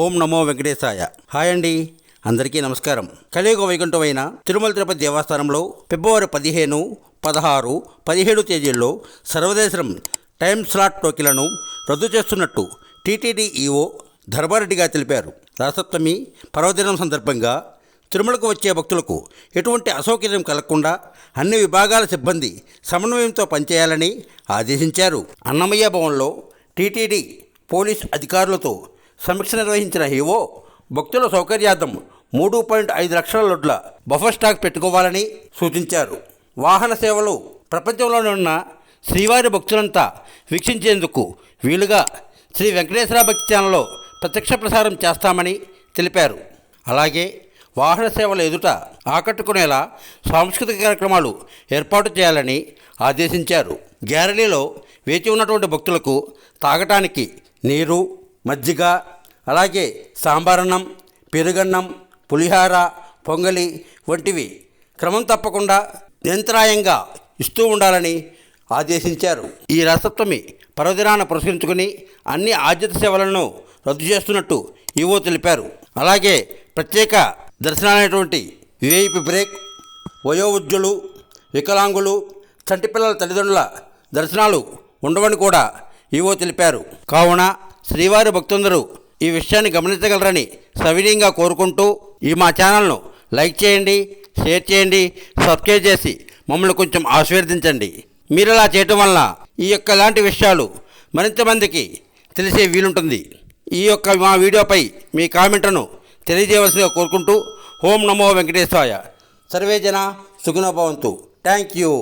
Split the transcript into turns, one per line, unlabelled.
ఓం నమో వెంకటేశాయ. Hi అండి. అందరికీ నమస్కారం. కలియుగ వైకుంఠమైన తిరుమల తిరుపతి దేవస్థానంలో ఫిబ్రవరి పదిహేను పదహారు పదిహేడు తేదీల్లో సర్వదేశం టైం స్లాట్ టోకీలను రద్దు చేస్తున్నట్టు టీటీడీ ఈఓ ధర్మారెడ్డిగా తెలిపారు. రాసప్తమి పర్వదినం సందర్భంగా తిరుమలకు వచ్చే భక్తులకు ఎటువంటి అసౌకర్యం కలగకుండా అన్ని విభాగాల సిబ్బంది సమన్వయంతో పనిచేయాలని ఆదేశించారు. అన్నమయ్య భవన్లో టీటీడీ పోలీస్ అధికారులతో సమీక్ష నిర్వహించిన హీవో భక్తుల సౌకర్యార్థం మూడు పాయింట్ ఐదు లక్షల లొడ్ల బఫర్ స్టాక్ పెట్టుకోవాలని సూచించారు. వాహన సేవలు ప్రపంచంలోనే ఉన్న శ్రీవారి భక్తులంతా వీక్షించేందుకు వీలుగా శ్రీ వెంకటేశ్వర భక్తి ఛానల్లో ప్రత్యక్ష ప్రసారం చేస్తామని తెలిపారు. అలాగే వాహన సేవల ఎదుట ఆకట్టుకునేలా సాంస్కృతిక కార్యక్రమాలు ఏర్పాటు చేయాలని ఆదేశించారు. గ్యాలరీలో వేచి ఉన్నటువంటి భక్తులకు తాగటానికి నీరు మజ్జిగ అలాగే సాంబారన్నం పెరుగన్నం పులిహార పొంగలి వంటివి క్రమం తప్పకుండా నిరంతరాయంగా ఇస్తూ ఉండాలని ఆదేశించారు. ఈ రసప్తమి పర్వదినాన్ని పురస్కరించుకుని అన్ని ఆద్యత సేవలను రద్దు చేస్తున్నట్టు ఈవో తెలిపారు. అలాగే ప్రత్యేక దర్శనాలైనటువంటి విఐపి బ్రేక్ వయోవృద్ధులు వికలాంగులు చంటిపిల్లల తల్లిదండ్రుల దర్శనాలు ఉండవని కూడా ఈవో తెలిపారు. కావున శ్రీవారి భక్తులందరూ ఈ విషయాన్ని గమనించగలరని సవినీయంగా కోరుకుంటూ ఈ మా ఛానల్ను లైక్ చేయండి షేర్ చేయండి సబ్స్క్రైబ్ చేసి మమ్మల్ని కొంచెం ఆశీర్వదించండి. మీరు ఇలా చేయటం వలన ఈ యొక్క లాంటి విషయాలు మరింత మందికి తెలిసే వీలుంటుంది. ఈ యొక్క మా వీడియోపై మీ కామెంట్లను తెలియజేయవలసిగా కోరుకుంటూ ఓం నమో వెంకటేశ్వరాయ సర్వే జన సుగుణభవంతు థ్యాంక్ యూ.